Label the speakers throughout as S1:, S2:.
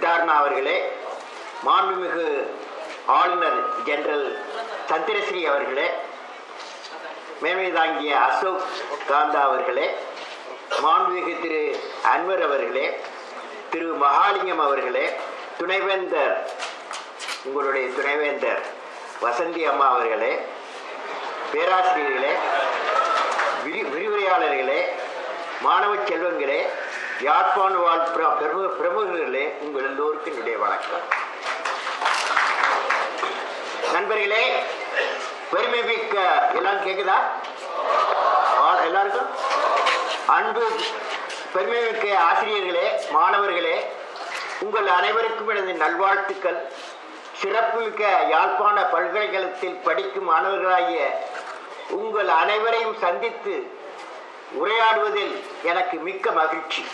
S1: D அவர்களே மாண்புமிகு ஆளுநர் ஜெனரல் சந்திரஸ்ரீ அவர்களே மேன்மை தாங்கிய அசோக் காந்தா அவர்களே மாண்புமிகு திரு அன்வர் அவர்களே திரு மகாலிங்கம் அவர்களே துணைவேந்தர் உங்களுடைய துணைவேந்தர் வசந்தி அம்மா அவர்களே பேராசிரியர்களே விரி விரிவுரையாளர்களே மாணவ செல்வங்களே யாழ்ப்பாண வாழ் பிர- பிரமுக பிரமுகர்களே உங்கள் எல்லோருக்கும் என்னுடைய வணக்கம். நண்பர்களே பெருமை மிக்க எல்லாம் கேக்குதா? எல்லாருக்கும்? அன்பு பெருமை மிக்க ஆசிரியர்களே மாணவர்களே உங்கள் அனைவருக்கும் எனது நல்வாழ்த்துக்கள். சிறப்புமிக்க யாழ்ப்பாண பல்கலைக்கழகத்தில் படிக்கும் மாணவர்களாகிய உங்கள் அனைவரையும் சந்தித்து உரையாடுவதில் எனக்கு மிக்க மகிழ்ச்சி.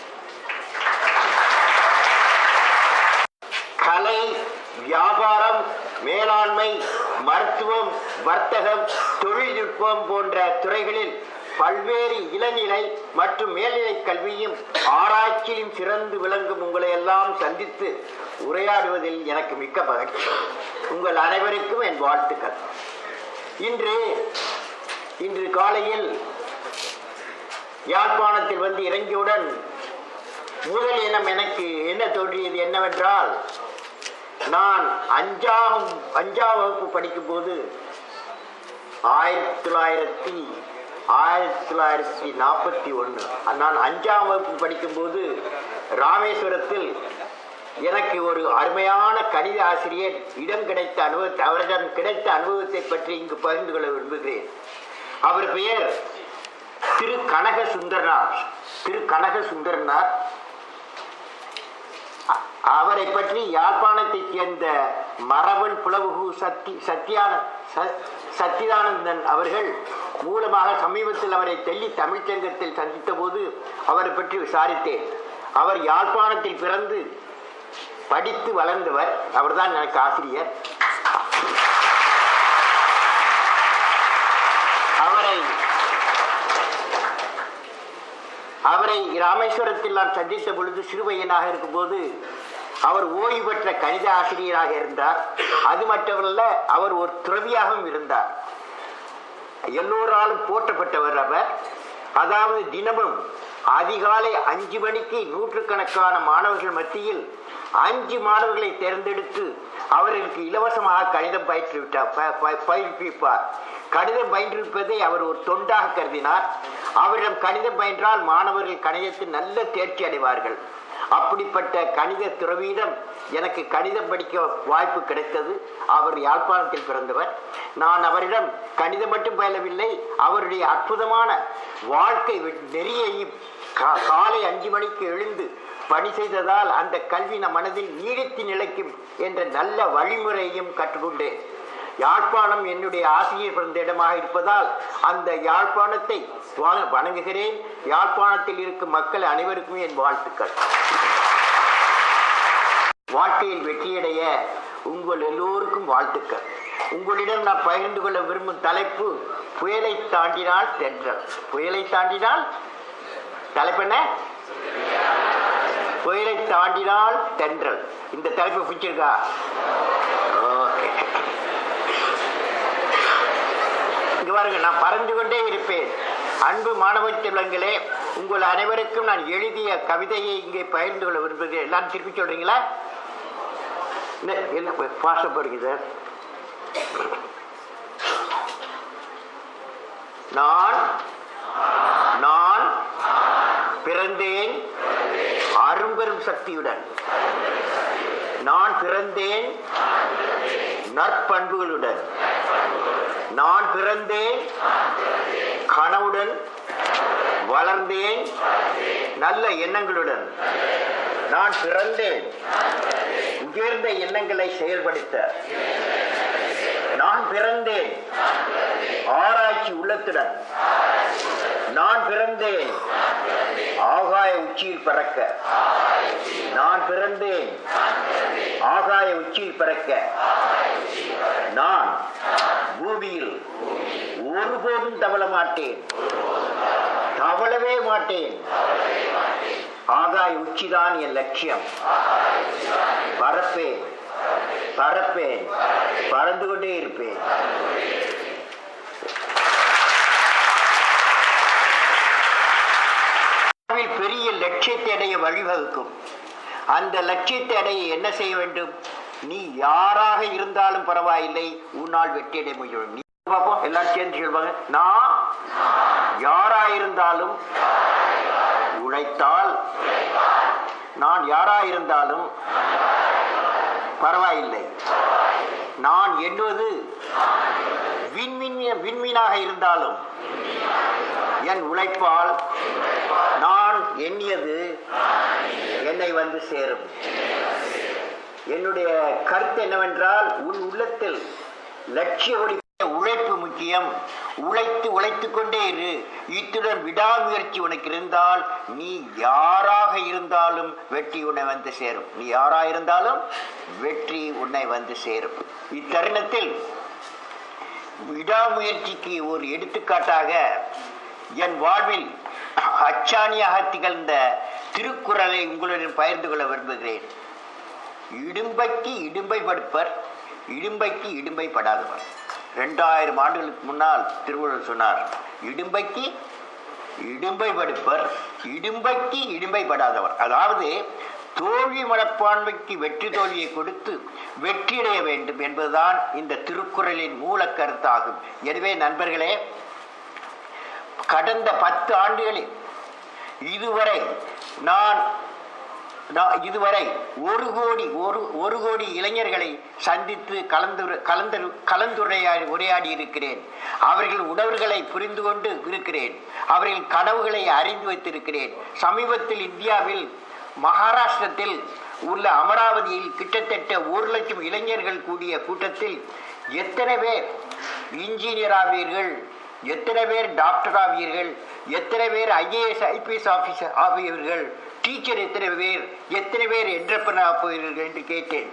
S1: கலை வியாபாரம் மேலாண்மை மருத்துவம் வர்த்தகம் தொழில்நுட்பம் போன்ற துறைகளில் பல்வேறு இளநிலை மற்றும் மேல்நிலை கல்வியும் ஆராய்ச்சியிலும் சிறந்து விளங்கும் உங்களை எல்லாம் சந்தித்து உரையாடுவதில் எனக்கு மிக்க மகிழ்ச்சி. உங்கள் அனைவருக்கும் என் வாழ்த்துக்கள். இன்று இன்று காலையில் யாழ்ப்பாணத்தில் வந்து இறங்கியவுடன் முதல் இனம் எனக்கு என்ன தோன்றியது என்னவென்றால் நான் அஞ்சாம் அஞ்சாம் வகுப்பு படிக்கும்போது ஆயிரத்தி தொள்ளாயிரத்தி ஆயிரத்தி தொள்ளாயிரத்தி நாற்பத்தி ஒன்று. நான் அஞ்சாம் வகுப்பு படிக்கும்போது ராமேஸ்வரத்தில் எனக்கு ஒரு அருமையான கணித ஆசிரியர் இடம் கிடைத்த அனுபவத்தை அவரிடம் கிடைத்த அனுபவத்தை பற்றி இங்கு பகிர்ந்து கொள்ள விரும்புகிறேன். அவர் பெயர் திரு கனக சுந்தரனார் திரு கனக சுந்தரனார் அவரை பற்றி யாழ்ப்பாணத்தைச் சேர்ந்த மரபன் புலவுகு சத்தி சத்தியான ச- சத்திதானந்தன் அவர்கள் மூலமாக சமீபத்தில் அவரை டெல்லி தமிழ்ச்சங்கத்தில் சந்தித்த போது அவரை பற்றி விசாரித்தேன். அவர் யாழ்ப்பாணத்தில் பிறந்து படித்து வளர்ந்தவர். அவர்தான் எனக்கு ஆசிரியர். அவரை அவரை ராமேஸ்வரத்தில் நான் சந்தித்த பொழுது சிறுவையனாக இருக்கும்போது அவர் ஓய்வு பெற்ற கணித ஆசிரியராக இருந்தார். அது மட்டுமல்ல அவர் ஒரு துறவியாகவும் இருந்தார். எல்லோராலும் போற்றப்பட்டவர் அவர். அதாவது தினமும் அதிகாலை அஞ்சு மணிக்கு நூற்றுக்கணக்கான மாணவர்கள் மத்தியில் அஞ்சு மாணவர்களை தேர்ந்தெடுத்து அவர்களுக்கு இலவசமாக கணிதம் பயிற்றுவிட்டார் ப- ப- பயிற்றுவிப்பார். கணிதம் பயின்றிருப்பதை அவர் ஒரு தொண்டாக கருதினார். அவரிடம் கணிதம் பயின்றால் மாணவர்கள் கணிதத்தில் நல்ல தேர்ச்சி அடைவார்கள். அப்படிப்பட்ட கணித துறவியிடம் எனக்கு கணிதம் படிக்க வாய்ப்பு கிடைத்தது. அவர் யாழ்ப்பாணத்தில் பிறந்தவர். நான் அவரிடம் கணிதம் மட்டும் பயிலவில்லை அவருடைய அற்புதமான வாழ்க்கை நெறியையும் காலை அஞ்சு மணிக்கு எழுந்து பணி செய்ததால் அந்த கல்வி நம் மனதில் நீடித்து நிலைக்கும் என்ற நல்ல வழிமுறையையும் கற்றுக்கொண்டேன். யாழ்ப்பாணம் என்னுடைய ஆசிரியர் பிறந்த இடமாக இருப்பதால் அந்த யாழ்ப்பாணத்தை வணங்குகிறேன். யாழ்ப்பாணத்தில் இருக்கும் மக்கள் அனைவருக்கும் என் வாழ்த்துக்கள். வாழ்க்கையில் வெற்றியடைய உங்கள் எல்லோருக்கும் வாழ்த்துக்கள். உங்களிடம் நான் பகிர்ந்து கொள்ள விரும்பும் தலைப்பு புயலை தாண்டினால் தென்றல். புயலை தாண்டினால் தலைப்பு என்ன? புயலை தாண்டினால் தென்றல். இந்த தலைப்பு பிடிச்சிருக்கா ஓகே இங்க பாருங்க நான் பறந்து கொண்டே இருப்பேன். அன்பு மாணவ செல்வங்களே உங்கள் அனைவருக்கும் நான் எழுதிய கவிதையை இங்கே பகிர்ந்து கொள்ள விரும்புகிறேன். எல்லாரும் திருப்பி சொல்றீங்களா? இல்ல, இல்ல சார். நான் நான் பிறந்தேன் அரும்பெரும் சக்தியுடன். நான் பிறந்தேன் நற்பண்புகளுடன். பிறந்தேன் கனவுடன் வளர்ந்தேன். நல்ல எண்ணங்களுடன் நான் பிறந்தேன். உயர்ந்த எண்ணங்களை செயல்படுத்த நான் பிறந்தேன். ஆராய்ச்சி உள்ளத்துடன் நான் பிறந்தேன். ஆகாய உச்சியில் பறக்க நான் பிறந்தேன். ஆகாய உச்சியில் பறக்க நான் பூமியில் ஒருபோதும் தவள மாட்டேன். தவளவே மாட்டேன். ஆகாய உச்சிதான் என் லட்சியம். பறப்பேன் பறப்பேன் பறந்து கொண்டே இருப்பேன். பெரிய லட்சியத்தை அடைய வழிவகுக்கும். அந்த லட்சியத்தை அடைய என்ன செய்ய வேண்டும்? நீ யாராக இருந்தாலும் பரவாயில்லை. உன்னால் வெற்றியடை முடியும் நீ பார்ப்போம். எல்லாரும் சேர்ந்து சொல்வாங்க. நான் யாராயிருந்தாலும் உழைத்தால் நான் யாராயிருந்தாலும் பரவாயில்லை. நான் எண்ணுவது விண்மீன் விண்மீனாக இருந்தாலும் என் உழைப்பால் நான் எண்ணியது என்னை வந்து சேரும். என்னுடைய கருத்து என்னவென்றால் உன் உள்ளத்தில் லட்சிய ஒளி உழைப்பு முக்கியம். உழைத்து உழைத்து கொண்டே இரு. இத்துடன் விடாமுயற்சி உனக்கு இருந்தால் நீ யாராக இருந்தாலும் வெற்றி உன்னை வந்து சேரும். நீ யாரா இருந்தாலும் வெற்றி உன்னை வந்து சேரும். இத்தருணத்தில் விடாமுயற்சிக்கு ஒரு எடுத்துக்காட்டாக என் வாழ்வில் அச்சாணியாக திகழ்ந்த திருக்குறளை உங்களுடன் பகிர்ந்து கொள்ள விரும்புகிறேன். இடும்பைக்கு இடும்பை படுப்பர் இடும்பைக்கு இடும்பை படாதவர். ரெண்டாயிரம் ஆண்டுகளுக்கு முன்னால் திருவள்ளுவர் சொன்னார் இடும்பைக்கு இடும்பை படுப்பர் இடும்பைக்கு இடும்பை படாதவர். அதாவது தோல்வி மனப்பான்மைக்கு வெற்றி தோல்வியை கொடுத்து வெற்றியடைய வேண்டும் என்பதுதான் இந்த திருக்குறளின் மூல கருத்தாகும். எனவே நண்பர்களே கடந்த பத்து ஆண்டுகளில் இதுவரை நான் நான் இதுவரை ஒரு கோடி ஒரு ஒரு கோடி இளைஞர்களை சந்தித்து கலந்து கலந்து கலந்துரையாடி உரையாடி இருக்கிறேன் அவர்கள் உணர்வுகளை புரிந்து கொண்டு இருக்கிறேன். அவர்கள் கனவுகளை அறிந்து வைத்திருக்கிறேன். சமீபத்தில் இந்தியாவில் மகாராஷ்டிரத்தில் உள்ள அமராவதியில் கிட்டத்தட்ட ஒரு லட்சம் இளைஞர்கள் கூடிய கூட்டத்தில் எத்தனை பேர் இன்ஜினியர் ஆவீர்கள் எத்தனை பேர் டாக்டர் ஆவீர்கள் எத்தனை பேர் ஐஏஎஸ் ஐபிஎஸ் ஆஃபீஸர் ஆவீர்கள் டீச்சர் எத்தனை பேர் எத்தனை பேர் என்டர்பிரனர் போகிறீர்கள் என்று கேட்டேன்.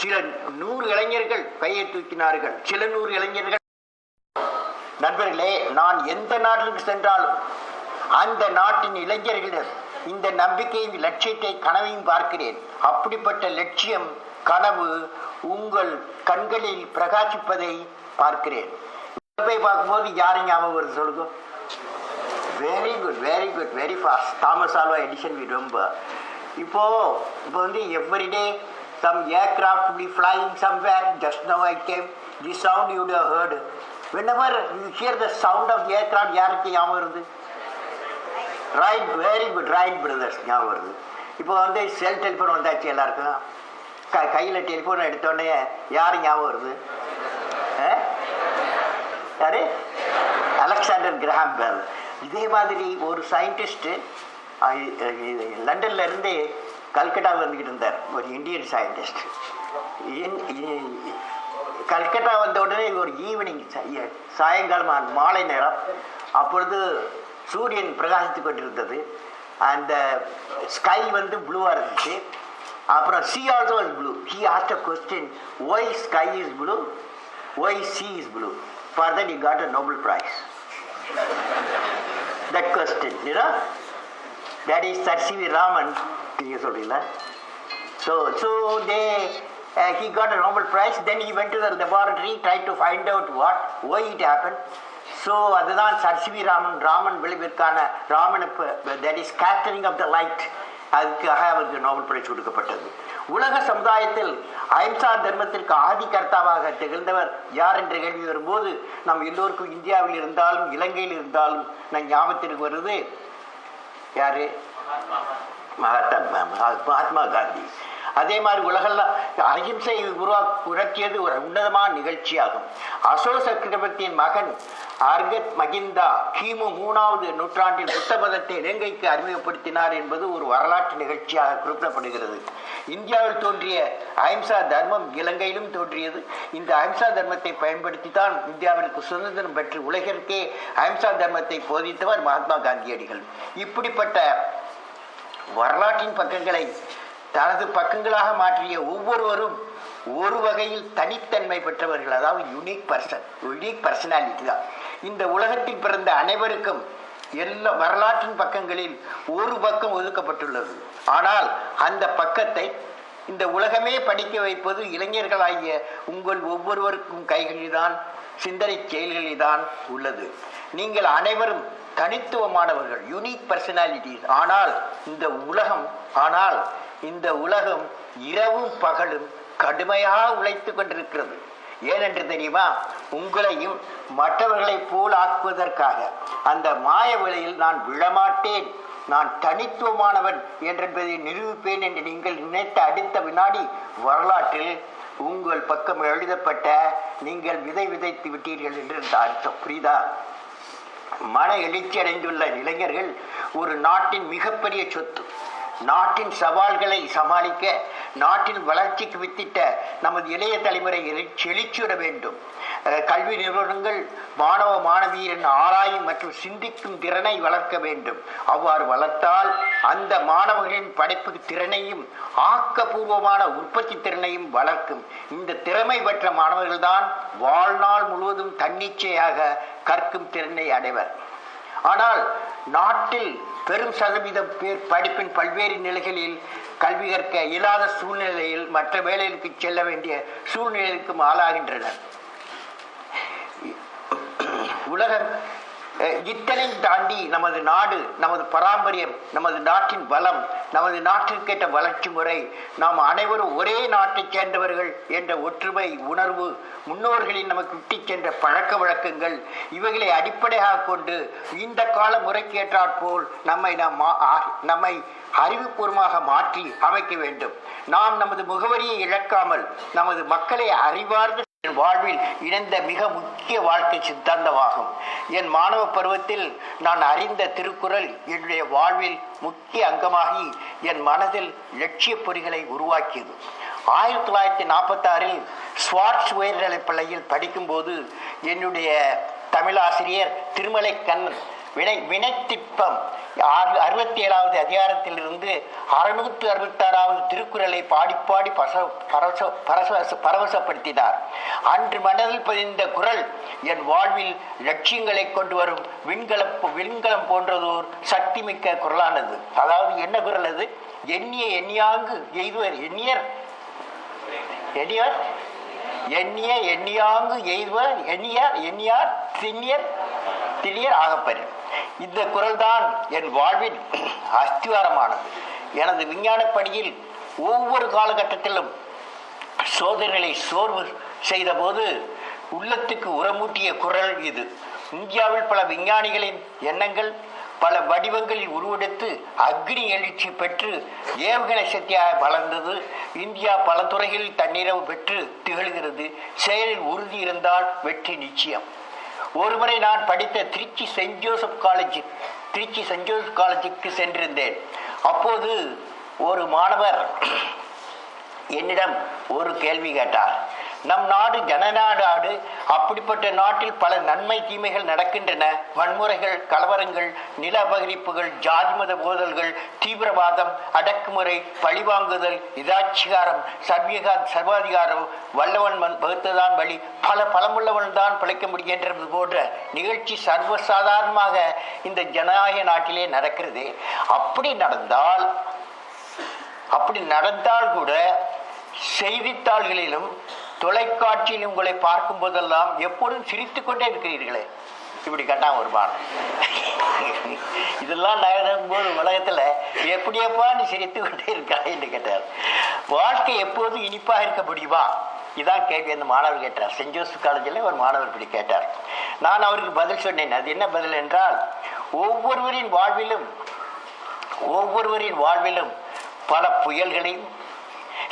S1: சில நூறு இளைஞர்கள் கையை தூக்கினார்கள். சில நூறு இளைஞர்கள். நண்பர்களே நான் எந்த நாட்டிற்கு சென்றாலும் அந்த நாட்டின் இளைஞர்களிடம் இந்த நம்பிக்கையும் லட்சியத்தை கனவையும் பார்க்கிறேன். அப்படிப்பட்ட லட்சியம் கனவு உங்கள் கண்களில் பிரகாசிப்பதை பார்க்கிறேன். போய் பார்க்கும்போது யாரும் ஞாபகம் வருது சொல்லுங்க. Very good very good very fast Thomas Alva Edison we ரொம்ப இப்போ இப்போ வந்து everyday some aircraft be flying somewhere just no I came the sound you do heard whenever you hear the sound of aircraft யாருக்கு ஞாபகம் வருது? Right very good Wright brothers ஞாபகம் வருது. இப்போ வந்து செல் டெலிஃபோன் வந்தாச்சு எல்லாருக்கும். க கையில் டெலிஃபோன் எடுத்தோடனே யார் ஞாபகம் வருது? யாரு? Alexander Graham Bell. இதே மாதிரி ஒரு சயின்டிஸ்ட்டு லண்டன்ல இருந்து கல்கட்டாவில் வந்துக்கிட்டு இருந்தார் ஒரு இந்தியன் சயின்டிஸ்ட் கல்கட்டா வந்த உடனே ஒரு ஈவினிங் சாயங்காலம் மாலை நேரம் அப்பொழுது சூரியன் பிரகாசித்து கொண்டிருந்தது. அந்த ஸ்கை வந்து ப்ளூவாக இருந்துச்சு. அப்புறம் sea also is blue he asked a question why sky is blue why sea is blue for that you got a Nobel prize that question, you know. That is Sir C.V. Raman, நீங்க சொல்றீங்களா So, so they, uh, he got a Nobel Prize, then he went to the laboratory, tried to find out what, why it happened. So அதுதான் sir C V Raman Raman விளைவிற்கான Raman that is scattering of the light அதுக்காக அவருக்கு Nobel பரிசு கொடுக்கப்பட்டது. உலக சமுதாயத்தில் அஹிம்சா தர்மத்திற்கு ஆதி கர்த்தாவாக திகழ்ந்தவர் யார் என்ற கேள்வி வரும்போது நம் எல்லோருக்கும் இந்தியாவில் இருந்தாலும் இலங்கையில் இருந்தாலும் நம் ஞாபகத்திற்கு வருது யாரு? மகாத்மா மகாத்மா காந்தி. அதே மாதிரி உலகெல்லாம் அகிம்சை உருவா உறக்கியது ஒரு உன்னதமான நிகழ்ச்சியாகும். அசோக சக்கரவர்த்தியின் மகன் அர்கத் மகிந்தா கிமு மூணாவது நூற்றாண்டில் புத்த மதத்தை இலங்கைக்கு அறிமுகப்படுத்தினார் என்பது ஒரு வரலாற்று நிகழ்ச்சியாக குறிப்பிடப்படுகிறது. இந்தியாவில் தோன்றிய அஹிம்சா தர்மம் இலங்கையிலும் தோன்றியது. இந்த அஹிம்சா தர்மத்தை பயன்படுத்தி தான் இந்தியாவிற்கு சுதந்திரம் பெற்று உலகிற்கே அஹிம்சா தர்மத்தை போதித்தவர் மகாத்மா காந்தியடிகள். இப்படிப்பட்ட வரலாற்றின் பக்கங்களை தனது பக்கங்களாக மாற்றிய ஒவ்வொருவரும் ஒரு வகையில் தனித்தன்மை பெற்றவர்கள் அதாவது யுனிக் பர்சன் யுனிக் பர்சனாலிட்டி தான். இந்த உலகத்தில் பிறந்த அனைவருக்கும் எல்லா வரலாற்றின் பக்கங்களில் ஒரு பக்கம் ஒதுக்கப்பட்டுள்ளது. ஆனால் அந்த பக்கத்தை இந்த உலகமே படிக்க வைப்பது இளைஞர்களாகிய உங்கள் ஒவ்வொருவருக்கும் கைகளில்தான் சிந்தனை செயல்களில்தான் உள்ளது. நீங்கள் அனைவரும் தனித்துவமானவர்கள் யூனிக் பர்சனாலிட்டிஸ் ஆனால் இந்த உலகம் ஆனால் இந்த உலகம் இரவும் பகலும் கடுமையாக உழைத்து கொண்டிருக்கிறது. ஏனென்று தெரியுமா? உங்களையும் மற்றவர்களைப் போல் ஆக்குவதற்காக. அந்த மாய விலையில் நான் விழமாட்டேன். நான் தனித்துவமானவன் என்றென்பதை நிரூபிப்பேன் என்று நீங்கள் நினைத்த அடுத்த வினாடி வரலாற்றில் உங்கள் பக்கம் எழுதப்பட்ட நீங்கள் விதை விதைத்து விட்டீர்கள் என்று அர்த்தம். புரியுதா? மன எழுச்சி அடைந்துள்ள இளைஞர்கள் ஒரு நாட்டின் மிகப்பெரிய சொத்து. நாட்டின் சவால்களை சமாளிக்க நாட்டின் வளர்ச்சிக்கு வித்திட்ட நமது இளைய தலைமுறை எழுச்சி வேண்டும். கல்வி நிறுவனங்கள் மாணவ மாணவியரின் ஆராயும் மற்றும் சிந்திக்கும் திறனை வளர்க்க வேண்டும். அவ்வாறு வளர்த்தால் அந்த மாணவர்களின் படைப்பு திறனையும் ஆக்கப்பூர்வமான உற்பத்தி திறனையும் வளர்க்கும். இந்த திறமை பெற்ற மாணவர்கள்தான் வாழ்நாள் முழுவதும் தன்னிச்சையாக கற்கும் திறனை அடைவர். ஆனால் நாட்டில் பெரும் சதவீதம் பேர் படிப்பின் பல்வேறு நிலைகளில் கல்வி கற்க இயலாத சூழ்நிலையில் மற்ற வேலைகளுக்கு செல்ல வேண்டிய சூழ்நிலைக்கும் ஆளாகின்றனர். உலக இத்தனையும் தாண்டி நமது நாடு நமது பாரம்பரியம் நமது நாட்டின் பலம் நமது நாட்டிற்கேற்ற வளர்ச்சி முறை நாம் அனைவரும் ஒரே நாட்டைச் சேர்ந்தவர்கள் என்ற ஒற்றுமை உணர்வு முன்னோர்களின் நமக்கு விட்டு சென்ற பழக்க வழக்கங்கள் இவைகளை அடிப்படையாக கொண்டு இந்த கால முறைக்கு ஏற்றாற்போல் நம்மை நாம் மா- ஆ- நம்மை அறிவுபூர்வமாக மாற்றி அமைக்க வேண்டும். நாம் நமது முகவரியை இழக்காமல் நமது மக்களை அறிவார்ந்த என் வாழ்வில் இணைந்த மிக முக்கிய முக்கிய வாழ்க்கை சித்தாந்தமாகும். என் மாணவ பருவத்தில் நான் அறிந்த திருக்குறள் என்னுடைய வாழ்வில் முக்கிய அங்கமாகி என் மனதில் லட்சிய பொறிகளை உருவாக்கியது. ஆயிரத்தி தொள்ளாயிரத்தி நாற்பத்தி ஆறில் ஸ்வார்ட்ஸ் உயர்நிலைப் பள்ளியில் படிக்கும்போது என்னுடைய தமிழாசிரியர் திருமலை கண்ணன் வினை வினைத்திற்பம் அறுபத்தி ஏழாவது அதிகாரத்திலிருந்து அறுநூற்று அறுபத்தாறாவது திருக்குறளை பாடி பாடி பச பரவச பரவச பரவசப்படுத்தினார். அன்று மனதில் பதிந்த குரல் என் வாழ்வில் லட்சியங்களை கொண்டு வரும் விண்கலம் விண்கலம் போன்றதோர் சக்திமிக்க குரலானது. அதாவது என்ன குரல் அது? எண்ணிய எண்ணியாங்கு எய்துவர் எண்ணியர்? எண்ணியர்? எண்ணிய எண்ணியாங்கு எய்துவர் எண்ணியார் எண்ணியார் திண்ணியர் திணியர் ஆகப்பெறும். இந்த குரல்தான் என் வாழ்வின் அஸ்திவாரமானது. எனது விஞ்ஞான பணியில் ஒவ்வொரு காலகட்டத்திலும் சோதனைகளை சோர்வு செய்த போது உள்ளத்துக்கு உரமூட்டிய குரல் இது. இந்தியாவில் பல விஞ்ஞானிகளின் எண்ணங்கள் பல வடிவங்களில் உருவெடுத்து அக்னி எழுச்சி பெற்று ஏவுகணை சக்தியாக வளர்ந்தது. இந்தியா பல துறைகளில் தன்னிறவு பெற்று திகழ்கிறது. செயலில் உறுதி இருந்தால் வெற்றி நிச்சயம். ஒருமுறை நான் படித்த Tiruchi Saint Joseph college Tiruchi Saint Joseph காலேஜுக்கு சென்றிருந்தேன். அப்போது ஒரு மாணவர் என்னிடம் ஒரு கேள்வி கேட்டார். நம் நாடு ஜனநாடு அப்படிப்பட்ட நாட்டில் பல நன்மை தீமைகள் நடக்கின்றன. வன்முறைகள் கலவரங்கள் நில அபகரிப்புகள் ஜாதி மத போதல்கள் தீவிரவாதம் அடக்குமுறை பழிவாங்குதல் இதாட்சிகாரம் சர்வீகா சர்வாதிகாரம் வல்லவன் வகுத்ததான் வழி. பல பலமுள்ளவன் தான் பிழைக்க முடிகின்றது போன்ற நிகழ்ச்சி சர்வசாதாரணமாக இந்த ஜனநாயக நாட்டிலே நடக்கிறது. அப்படி நடந்தால் அப்படி நடந்தால் கூட செய்தித்தாள்களிலும் தொலைக்காட்சியில் உங்களை பார்க்கும் போதெல்லாம் எப்பொழுதும் சிரித்து கொண்டே இருக்கிறீர்களே. இப்படி கேட்டான் ஒரு பாடம் இதெல்லாம் நடக்கும்போது உலகத்துல எப்படியப்பா நீ சிரித்து கொண்டே இருக்காய் என்று கேட்டார். வாழ்க்கை எப்போதும் இனிப்பாக இருக்க முடியுமா? இதான் கேள்வி. அந்த மாணவர் கேட்டார். சென்ட் ஜோசப் காலேஜில் ஒரு மாணவர் இப்படி கேட்டார். நான் அவருக்கு பதில் சொன்னேன். அது என்ன பதில் என்றால் ஒவ்வொருவரின் வாழ்விலும் ஒவ்வொருவரின் வாழ்விலும் பல புயல்களையும்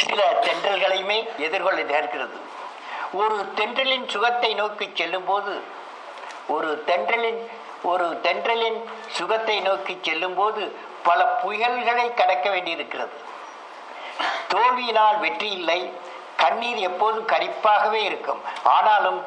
S1: சில தென்றல்களையுமே எதிர்கொள்ள நேர்கிறது. ஒரு தென்றலின் சுகத்தை நோக்கி செல்லும்போது ஒரு தென்றலின் ஒரு தென்றலின் சுகத்தை நோக்கி செல்லும்போது பல புயல்களை கடக்க வேண்டியிருக்கிறது. தோல்வியினால் வெற்றி இல்லை கண்ணீர் எப்போதும் கரிப்பாகவே இருக்கும். ஆனாலும்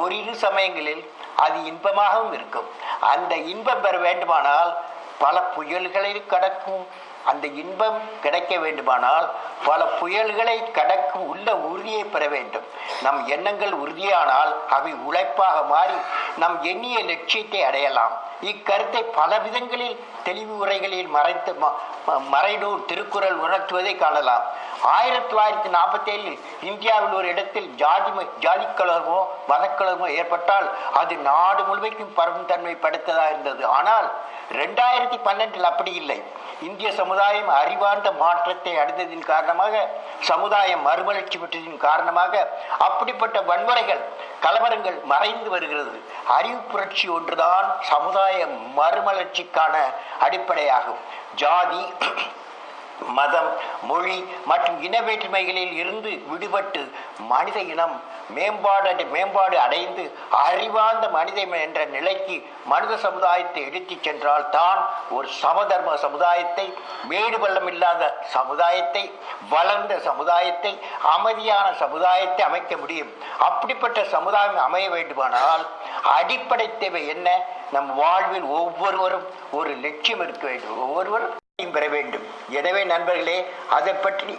S1: ஓரிரு சமயங்களில் அது இன்பமாகவும் இருக்கும். அந்த இன்பம் பெற வேண்டுமானால் பல புயல்களை கடக்கும் அந்த இன்பம் கிடைக்க வேண்டுமானால் பல புயல்களை கடக்கும் உள்ள உறுதியை பெற வேண்டும். நம் எண்ணங்கள் உறுதியானால் அவை உழைப்பாக மாறி நம் எண்ணிய லட்சியத்தை அடையலாம். இக்கருத்தை பல விதங்களில் தெளிவு உரைகளில் மறைத்து ம- மறைநூல் திருக்குறள் உணர்த்துவதை காணலாம். ஆயிரத்தி தொள்ளாயிரத்தி நாற்பத்தி ஏழில் இந்தியாவில் ஒரு இடத்தில் ஜாதி ம- ஜாதி மதக்கலர்மோ ஏற்பட்டால் அது நாடு முழுமைக்கும் பரவும் தன்மை படைத்ததாக இருந்தது. ஆனால் ரெண்டாயிரத்தி பன்னெண்டில் அப்படி இல்லை. இந்திய சமுதாயம் அறிவார்ந்த மாற்றத்தை அடைந்ததின் காரணமாக சமுதாயம் மறுமலர்ச்சி பெற்றதின் காரணமாக அப்படிப்பட்ட வன்முறைகள் கலவரங்கள் மறைந்து வருகிறது. அறிவு புரட்சி ஒன்றுதான் சமுதாய மறுமலர்ச்சிக்கான அடிப்படையாகும். ஜாதி மதம் மொழி மற்றும் இன வேற்றுமைகளில் இருந்து விடுபட்டு மனித இனம் மேம்பாடு மேம்பாடு அடைந்து அறிவார்ந்த மனித என்ற நிலைக்கு மனித சமுதாயத்தை எடுத்துச் சென்றால் தான் ஒரு சமதர்ம சமுதாயத்தை மேடு பள்ளம் இல்லாத சமுதாயத்தை வளர்ந்த சமுதாயத்தை அமைதியான சமுதாயத்தை அமைக்க முடியும். அப்படிப்பட்ட சமுதாயம் அமைய வேண்டுமானால் அடிப்படை தேவை என்ன? நம் வாழ்வில் ஒவ்வொருவரும் ஒரு லட்சியம் இருக்க வேண்டும். ஒவ்வொருவரும் பெற வேண்டும். எனவே நண்பர்களே அதை பற்றி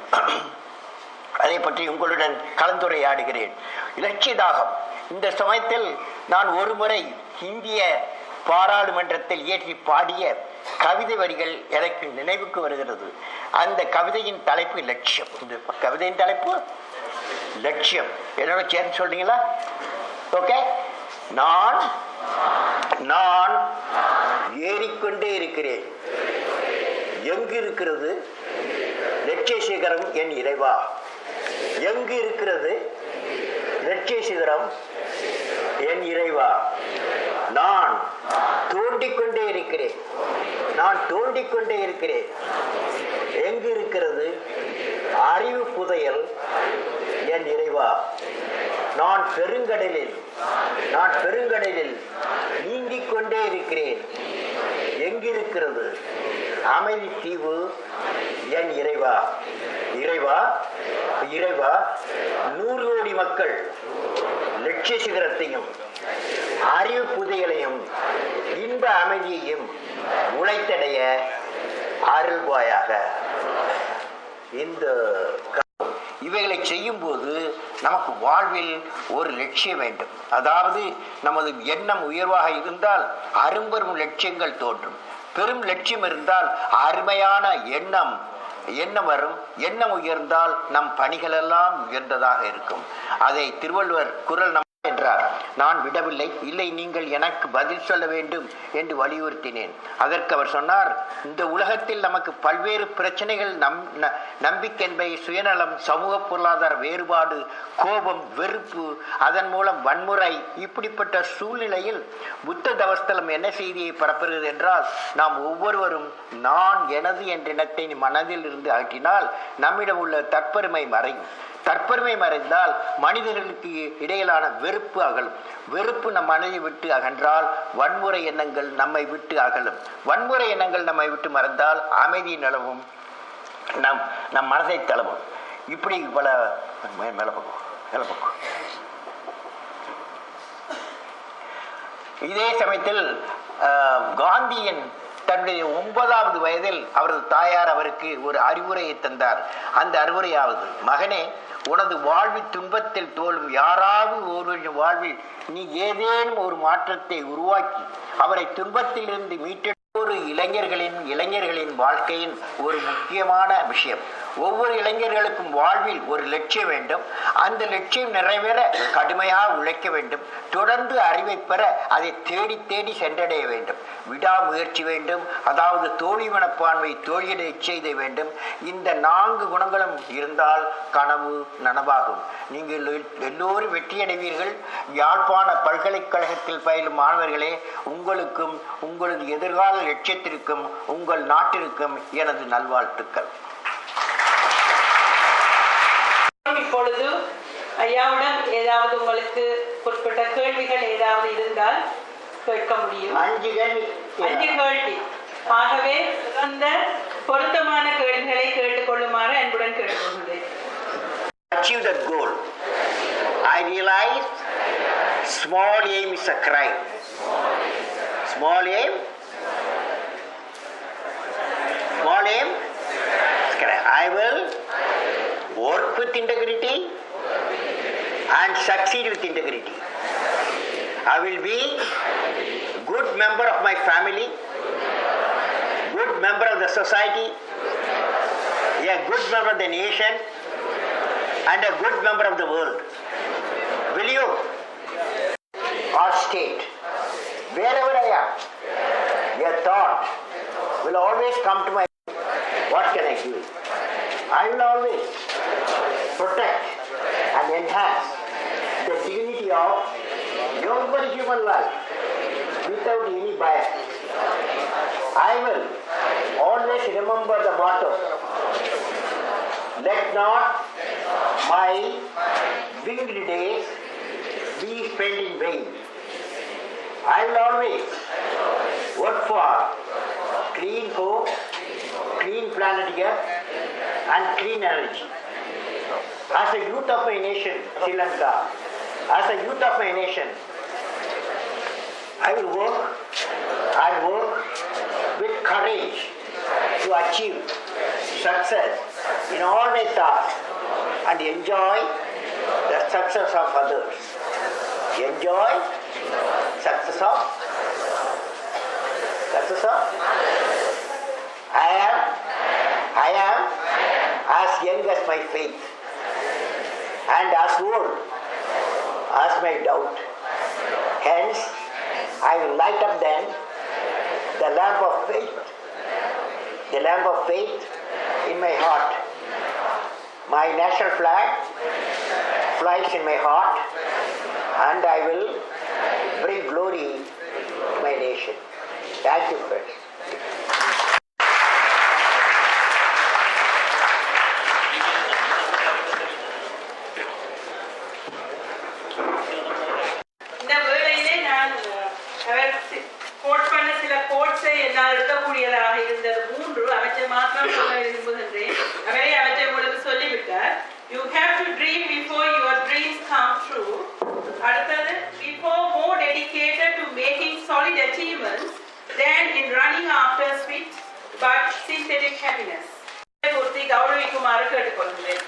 S1: அதை பற்றி உங்களுடன் கலந்துரையாடுகிறேன். இலட்சியதாகம். இந்த சமயத்தில் நான் ஒருமுறை இந்திய பாராளுமன்றத்தில் இயற்றி பாடிய கவிதை வரிகள் எனக்கு நினைவுக்கு வருகிறது. அந்த கவிதையின் தலைப்பு லட்சியம். இந்த கவிதையின் தலைப்பு லட்சியம். என்னோட சேர்ந்து சொல்றீங்களா? ஓகே? நான் நான் ஏறிக்கொண்டே இருக்கிறேன். எங்கு இருக்கிறது லட்சிய சிகரம் என் இறைவா. எங்கு இருக்கிறது? லட்சிய சிகரம். என் இறைவா நான் தோண்டிக்கொண்டே இருக்கிறேன். நான் தோண்டிக்கொண்டே இருக்கிறேன். எங்கு இருக்கிறது? அறிவு புதையல். என் இறைவா நான் பெருங்கடலில் நான் பெருங்கடலில் நீங்கிக் கொண்டே இருக்கிறேன் எங்கிருக்கிறது அமைதி தீவு. என் இறைவா இறைவா இறைவா நூறு கோடி மக்கள் லட்சிய சிகரத்தையும் அறிவு புதையலையும் இன்ப அமைதியையும் உழைத்தடைய அருள்வாயாக இந்த இவைகளை செய்யும் போது நமக்கு வாழ்வில் ஒரு லட்சியம் வேண்டும். அதாவது நமது எண்ணம் உயர்வாக இருந்தால் அரும்பெரும் லட்சியங்கள் தோன்றும். பெரும் லட்சியம் இருந்தால் அருமையான எண்ணம் என்ன வரும்? என்ன உயர்ந்தால் நம் பணிகளெல்லாம் உயர்ந்ததாக இருக்கும். அதை திருவள்ளுவர் குரல் நம் என்றார். நான் விடவில்லை. இல்லை நீங்கள் எனக்கு பதில் சொல்ல வேண்டும் என்று வலியுறுத்தினேன். அதற்கு அவர் சொன்னார் இந்த உலகத்தில் நமக்கு பல்வேறு பிரச்சனைகள் நம் ந- நம்பிக்கையின்மை சுயநலம் சமூக பொருளாதார வேறுபாடு கோபம் வெறுப்பு அதன் மூலம் வன்முறை இப்படிப்பட்ட சூழ்நிலையில் புத்த தவஸ்தலம் என்ன செய்தியை பரப்புகிறது என்றால் நாம் ஒவ்வொருவரும் நான் எனது என்ற இனத்தை மனதில் இருந்து அகற்றினால் நம்மிடம் உள்ள தற்பெருமை மறையும். தற்பெருமை மறைந்தால் மனிதர்களுக்கு இடையிலான வெறுப்பு அகலும். வெறுப்பு நம் மனதை விட்டு அகன்றால் வன்முறை எண்ணங்கள் நம்மை விட்டு அகலும். வன்முறை எண்ணங்கள் நம்மை விட்டு மறந்தால் அமைதி நிலவும். நம் நம் மனதை தளவும். இப்படி பல மே- பக்கம் இதே சமயத்தில் ஆஹ், காந்தியின் தன்னுடைய ஒன்பதாவது வயதில் அவரது தாயார் அவருக்கு ஒரு அறிவுரையை தந்தார். அந்த அறிவுரையாவது மகனே உனது வாழ்வில் துன்பத்தில் தோலும் யாராவது ஒருவரின் வாழ்வில் நீ ஏதேனும் ஒரு மாற்றத்தை உருவாக்கி அவரை துன்பத்திலிருந்து இருந்து ஒவ்வொரு இளைஞர்களின் இளைஞர்களின் வாழ்க்கையின் ஒரு முக்கியமான விஷயம். ஒவ்வொரு இளைஞர்களுக்கும் வாழ்வில் ஒரு லட்சியம் வேண்டும். அந்த லட்சியம் நிறைவேற கடுமையாக உழைக்க வேண்டும். தொடர்ந்து அறிவை பெற அதை தேடி தேடி சென்றடைய வேண்டும். விடாமுயற்சி வேண்டும். அதாவது தோழி மனப்பான்மை தோழியடை செய்த வேண்டும். இந்த நான்கு குணங்களும் இருந்தால் கனவு நனவாகும். நீங்கள் எல்லோரும் வெற்றியடைவீர்கள். யாழ்ப்பாண பல்கலைக்கழகத்தில் பயிலும் மாணவர்களே உங்களுக்கும் உங்களது எதிர்கால லட்சியத்திற்கும் உங்கள் நாட்டிற்கும் எனது நல்வாழ்த்துக்கள்.
S2: ஐயாவிடம் ஏதாவது உங்களுக்கு குறிப்பிட்ட கேள்விகள் ஏதாவது இருந்தால் கேட்க முடியும்.
S1: அஞ்சு கேள்வி.
S2: அஞ்சு கேள்வி. ஆகவே அந்த பொருத்தமான கேள்விகளை கேட்டுக்கொள்ளுமாறு அன்புடன் கேட்டுக்கொள்கிறேன்.
S1: Achieve that goal. I realize small aim is a crime. Small aim. Small aim? சொல்றேன் I will work with and succeed with integrity. I will be good member of my family, good member of the society, a good member of the nation, and a good member of the world. Will you? Sri Lanka, as a youth of my nation, I will work and work with courage to achieve success in all my tasks and enjoy the success of others. Enjoy success of success of I am I am as young as my faith and as old as my doubt. Hence I will light up then the lamp of faith the lamp of faith in my heart. My national flag flies in my heart, and I will bring glory to my nation. Thank you, friends.
S2: என்னால் எடுக்கக்கூடியதாக இருந்தது. மூன்று அமைச்சர் மாத்திரம் சொல்ல விரும்புகின்றேன். அவரே அமைச்சர் உங்களுக்கு சொல்லிவிட்டார் you have to dream before your dreams come true அடுத்தது before more dedicated to making solid achievements than in running after sweet but synthetic happiness ஒருத்தி கௌரவிக்குமாறு கேட்டுக்கொள்கிறேன்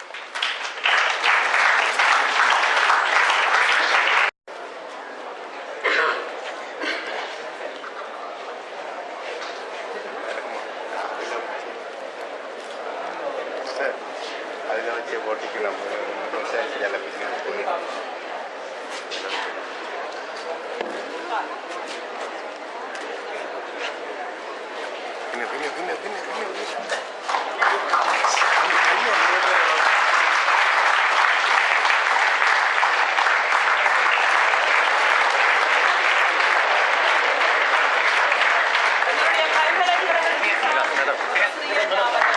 S3: சார் அதில் வச்சே போட்டிக்கு நம்ம சார் எல்லாம் பிஸ்னஸ் பண்ணி பின்ன பின்ன பின்ன பின்ன பின்ன
S2: என்னுடைய பல்கலைக்கழகத்தின் ஆசிரியர் அவர்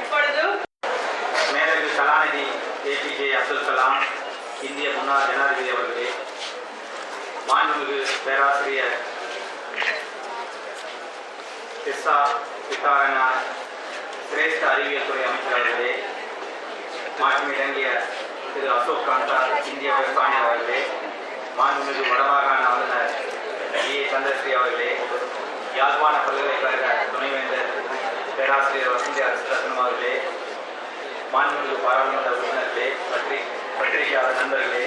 S2: இப்பொழுது
S4: மேலதிக கலாநிதி ஏபிஜே அப்துல் கலாம் இந்திய முன்னாள் ஜனாதிபதி அவர்களே மாண்புமிகு பேராசிரியர் எஸ்ஆ சித்தாரனார் சிரேஷ்ட அறிவியல் துறை அமைச்சர் அவர்களே மாற்றமிடங்கிய திரு அசோக் காந்தா இந்திய விவசாயி அவர்களே மாண்புமிகு வடமாகாண ஆளுநர் ஏ சந்திரஸ்ரீ அவர்களே யாழ்ப்பாண பல்கலைக்கழக துணைவேந்தர் பேராசிரியர் வசந்தி அரசரத்னம் அவர்களே மாண்புமிகு பாராளுமன்ற உறுப்பினர்களே பத்திரி பத்திரிகையாளர் நண்பர்களே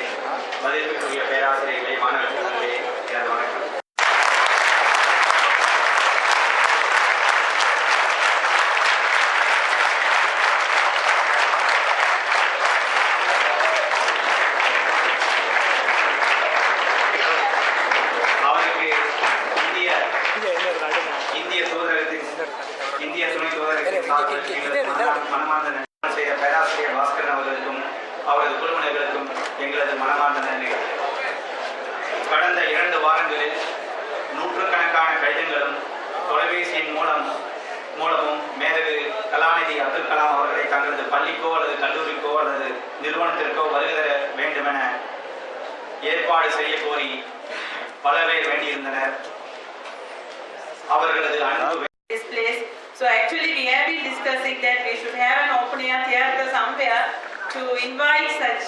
S4: மதிப்பிற்குரிய பேராசிரியர்களே மாணவர்களே எனது வணக்கம்.
S2: Discussing that we should have an open air theatre somewhere to invite such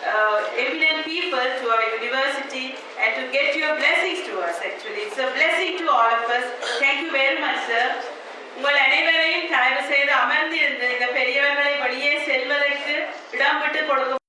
S2: uh, eminent people to our university and to get your blessings to us. Actually, it's a blessing to all of us. Thank you very much, sir. உங்கள் அனைவரையும் தயவு செய்து அமர்ந்திருந்து இந்த பெரியவர்களை வெளியே செல்வதற்கு இடம் விட்டு கொடுக்க